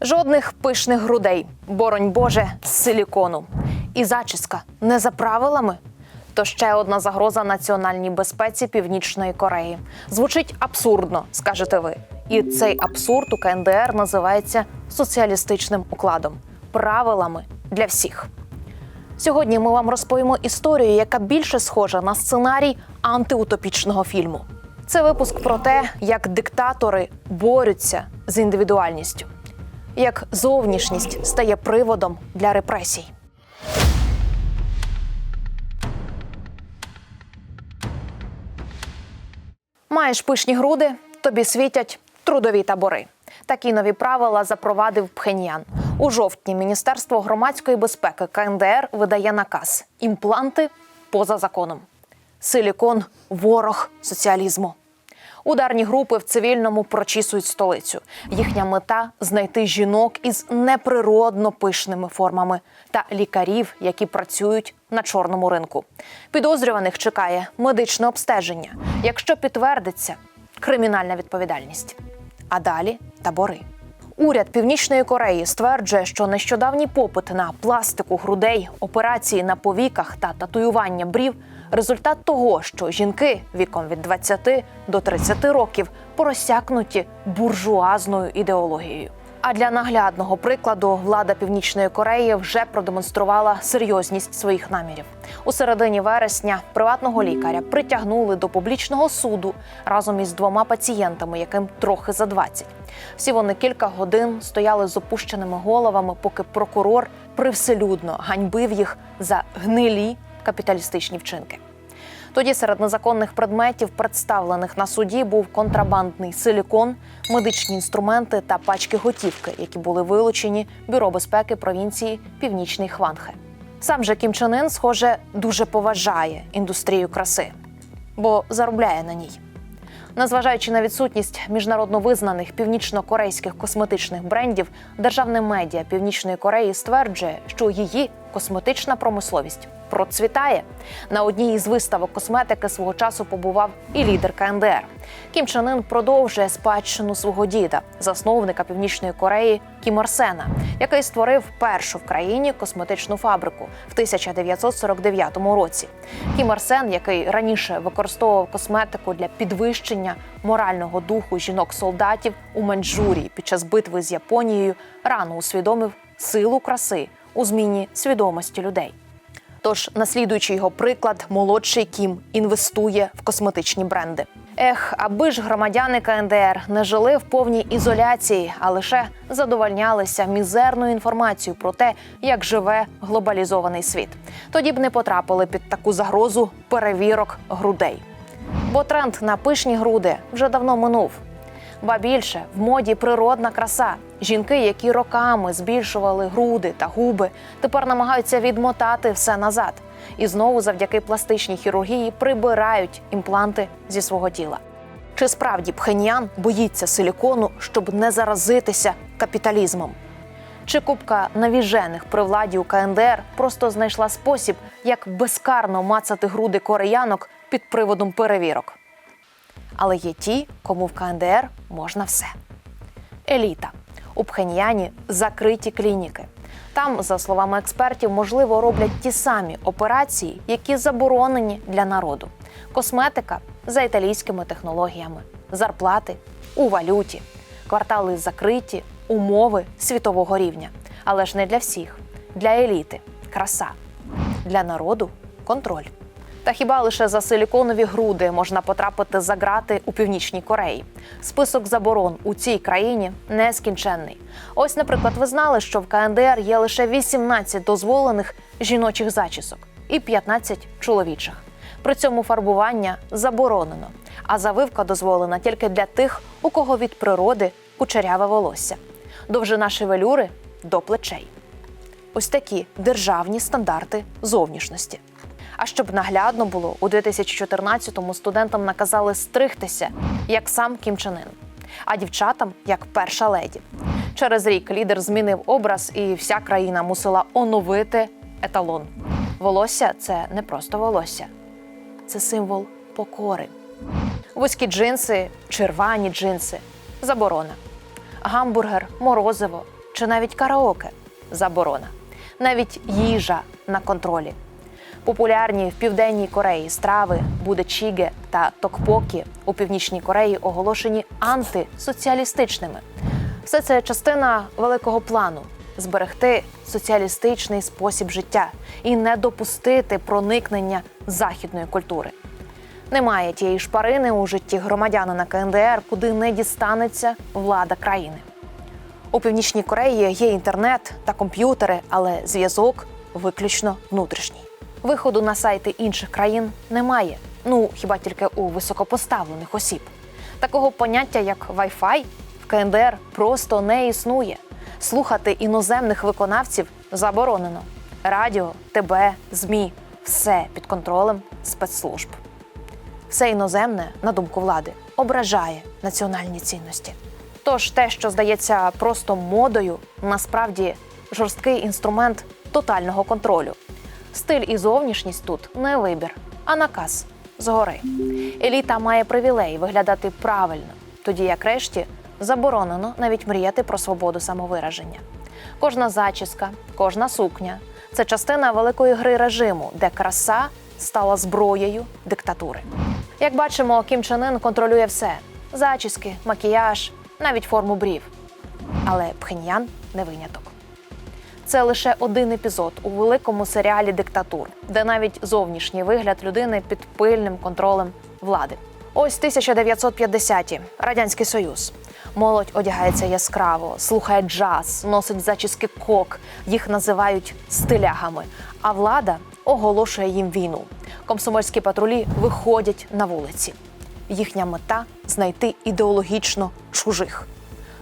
Жодних пишних грудей, боронь Боже, з силікону. І зачіска не за правилами. То ще одна загроза національній безпеці Північної Кореї. Звучить абсурдно, скажете ви. І цей абсурд у КНДР називається соціалістичним укладом правилами для всіх. Сьогодні ми вам розповімо історію, яка більше схожа на сценарій антиутопічного фільму. Це випуск про те, як диктатори борються з індивідуальністю, як зовнішність стає приводом для репресій. Маєш пишні груди, тобі світять трудові табори. Такі нові правила запровадив Пхеньян. У жовтні Міністерство громадської безпеки КНДР видає наказ: імпланти поза законом. Силікон ворог соціалізму. Ударні групи в цивільному прочісують столицю. Їхня мета знайти жінок із неприродно пишними формами та лікарів, які працюють на чорному ринку. Підозрюваних чекає медичне обстеження. Якщо підтвердиться кримінальна відповідальність. А далі табори. Уряд Північної Кореї стверджує, що нещодавній попит на пластику грудей, операції на повіках та татуювання брів результат того, що жінки віком від 20 до 30 років поросякнуті буржуазною ідеологією. А для наглядного прикладу влада Північної Кореї вже продемонструвала серйозність своїх намірів. У середині вересня приватного лікаря притягнули до публічного суду разом із двома пацієнтами, яким трохи за 20. Всі вони кілька годин стояли з опущеними головами, поки прокурор привселюдно ганьбив їх за гнилі капіталістичні вчинки. Тоді серед незаконних предметів, представлених на суді, був контрабандний силікон, медичні інструменти та пачки готівки, які були вилучені бюро безпеки провінції Північний Хванхе. Сам же Кім Чен Ын, схоже, дуже поважає індустрію краси, бо заробляє на ній. Незважаючи на відсутність міжнародно визнаних північно-корейських косметичних брендів, державне медіа Північної Кореї стверджує, що її косметична промисловість процвітає. На одній із виставок косметики свого часу побував і лідер КНДР. Кім Чен Ын продовжує спадщину свого діда, засновника Північної Кореї Кім Ір Сена, який створив першу в країні косметичну фабрику в 1949 році. Кім Ір Сен, який раніше використовував косметику для підвищення морального духу жінок-солдатів у Маньчжурії під час битви з Японією, рано усвідомив силу краси у зміні свідомості людей. Тож, наслідуючи його приклад, молодший Кім інвестує в косметичні бренди. Ех, аби ж громадяни КНДР не жили в повній ізоляції, а лише задовольнялися мізерною інформацією про те, як живе глобалізований світ. Тоді б не потрапили під таку загрозу перевірок грудей. Бо тренд на пишні груди вже давно минув. Ба більше в моді природна краса. Жінки, які роками збільшували груди та губи, тепер намагаються відмотати все назад. І знову, завдяки пластичній хірургії, прибирають імпланти зі свого тіла. Чи справді Пхеньян боїться силікону, щоб не заразитися капіталізмом? Чи купка навіжених при владі у КНДР просто знайшла спосіб, як безкарно мацати груди кореянок під приводом перевірок? Але є ті, кому в КНДР можна все. Еліта у Пхеньяні закриті клініки. Там, за словами експертів, можливо роблять ті самі операції, які заборонені для народу. Косметика за італійськими технологіями, зарплати у валюті, квартали закриті, умови світового рівня. Але ж не для всіх, для еліти краса, для народу контроль. Та хіба лише за силіконові груди можна потрапити за грати у північній Кореї? Список заборон у цій країні нескінченний. Ось, наприклад, ви знали, що в КНДР є лише 18 дозволених жіночих зачісок і 15 чоловічих. При цьому фарбування заборонено, а завивка дозволена тільки для тих, у кого від природи кучеряве волосся. Довжина шевелюри до плечей. Ось такі державні стандарти зовнішності. А щоб наглядно було, у 2014-му студентам наказали стригтися, як сам Кім Чен Ын, а дівчатам як перша леді. Через рік лідер змінив образ, і вся країна мусила оновити еталон. Волосся це не просто волосся, це символ покори. Вузькі джинси, червані джинси, заборона. Гамбургер, морозиво чи навіть караоке заборона. Навіть їжа на контролі. Популярні в південній Кореї страви будечіге та токпокі у північній Кореї оголошені антисоціалістичними. Все це частина великого плану зберегти соціалістичний спосіб життя і не допустити проникнення західної культури. Немає тієї шпарини у житті громадянина КНДР, куди не дістанеться влада країни. У північній Кореї є інтернет та комп'ютери, але зв'язок виключно внутрішній. Виходу на сайти інших країн немає. Ну хіба тільки у високопоставлених осіб. Такого поняття, як Wi-Fi, в КНДР просто не існує. Слухати іноземних виконавців заборонено. Радіо, ТБ, ЗМІ все під контролем спецслужб. Все іноземне, на думку влади, ображає національні цінності. Тож те, що здається просто модою, насправді жорсткий інструмент тотального контролю. Стиль і зовнішність тут не вибір, а наказ згори. Еліта має привілей виглядати правильно, тоді як решті заборонено навіть мріяти про свободу самовираження. Кожна зачіска, кожна сукня це частина великої гри режиму, де краса стала зброєю диктатури. Як бачимо, Кім Чен Ын контролює все: зачіски, макіяж, навіть форму брів. Але Пхеньян не виняток. Це лише один епізод у великому серіалі диктатур, де навіть зовнішній вигляд людини під пильним контролем влади. Ось 1950-ті, радянський союз. Молодь одягається яскраво, слухає джаз, носить зачіски кок. Їх називають стилягами. А влада оголошує їм війну. Комсомольські патрулі виходять на вулиці. Їхня мета знайти ідеологічно чужих.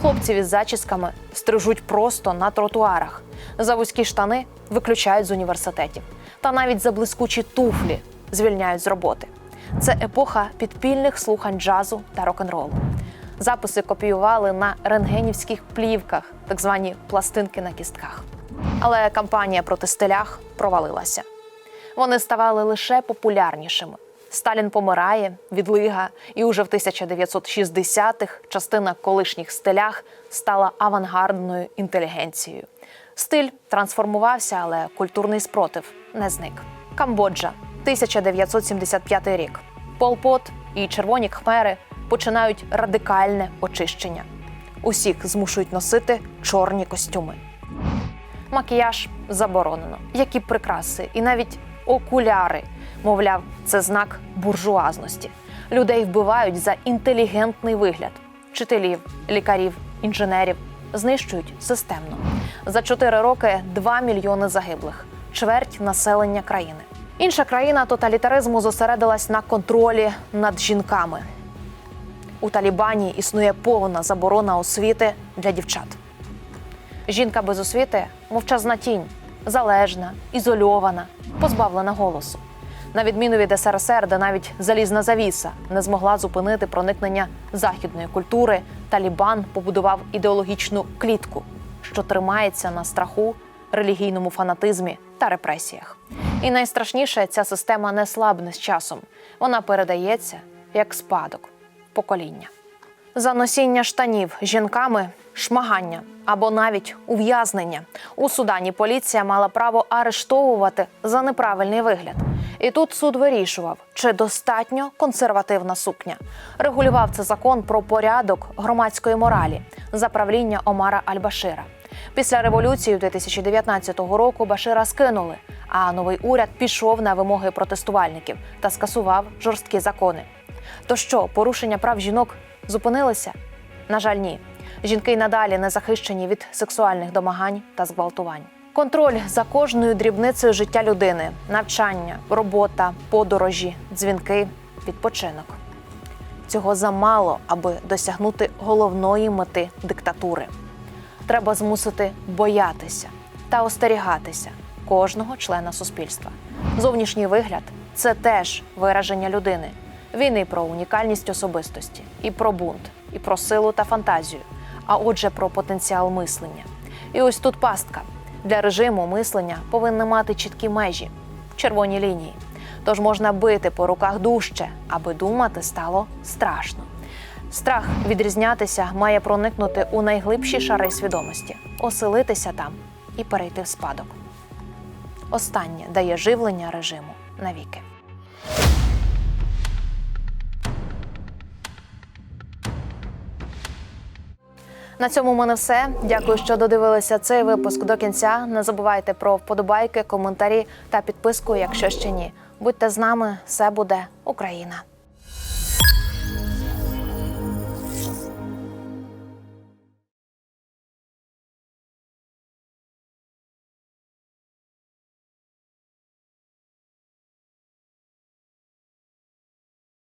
Хлопців із зачісками стрижуть просто на тротуарах. За вузькі штани виключають з університетів. Та навіть за блискучі туфлі звільняють з роботи. Це епоха підпільних слухань джазу та рок-н-ролу. Записи копіювали на рентгенівських плівках, так звані пластинки на кістках. Але кампанія проти стилях провалилася. Вони ставали лише популярнішими. Сталін помирає, відлига, і уже в 1960-х частина колишніх стилях стала авангардною інтелігенцією. Стиль трансформувався, але культурний спротив не зник. Камбоджа, 1975 рік. Пол Пот і червоні кхмери починають радикальне очищення. Усіх змушують носити чорні костюми. Макіяж заборонено, як і прикраси, і навіть окуляри. Мовляв, це знак буржуазності. Людей вбивають за інтелігентний вигляд. Вчителів, лікарів, інженерів знищують системно. За чотири роки 2 мільйони загиблих, чверть населення країни. Інша країна тоталітаризму зосередилась на контролі над жінками. У Талібані існує повна заборона освіти для дівчат. Жінка без освіти мовчазна тінь, залежна, ізольована, позбавлена голосу. На відміну від СРСР, де навіть залізна завіса не змогла зупинити проникнення західної культури, Талібан побудував ідеологічну клітку, що тримається на страху, релігійному фанатизмі та репресіях. І найстрашніше, ця система не слабне з часом. Вона передається як спадок покоління. За носіння штанів жінками шмагання або навіть ув'язнення. У Судані поліція мала право арештовувати за неправильний вигляд. І тут суд вирішував, чи достатньо консервативна сукня. Регулював це закон про порядок громадської моралі за правління Омара Аль-Башира. Після революції 2019 року Башира скинули, а новий уряд пішов на вимоги протестувальників та скасував жорсткі закони. То що, порушення прав жінок зупинилися? На жаль, ні. Жінки й надалі не захищені від сексуальних домагань та зґвалтувань. Контроль за кожною дрібницею життя людини, навчання, робота, подорожі, дзвінки, відпочинок. Цього замало, аби досягнути головної мети диктатури. Треба змусити боятися та остерігатися кожного члена суспільства. Зовнішній вигляд це теж вираження людини. Він і про унікальність особистості, і про бунт, і про силу та фантазію, а отже, про потенціал мислення. І ось тут пастка. Для режиму мислення повинна мати чіткі межі, червоні лінії. Тож можна бити по руках дужче, аби думати стало страшно. Страх відрізнятися має проникнути у найглибші шари свідомості, оселитися там і перейти в спадок. Останнє дає живлення режиму навіки. На цьому в мене все. Дякую, що додивилися цей випуск до кінця. Не забувайте про вподобайки, коментарі та підписку, якщо ще ні. Будьте з нами, все буде Україна.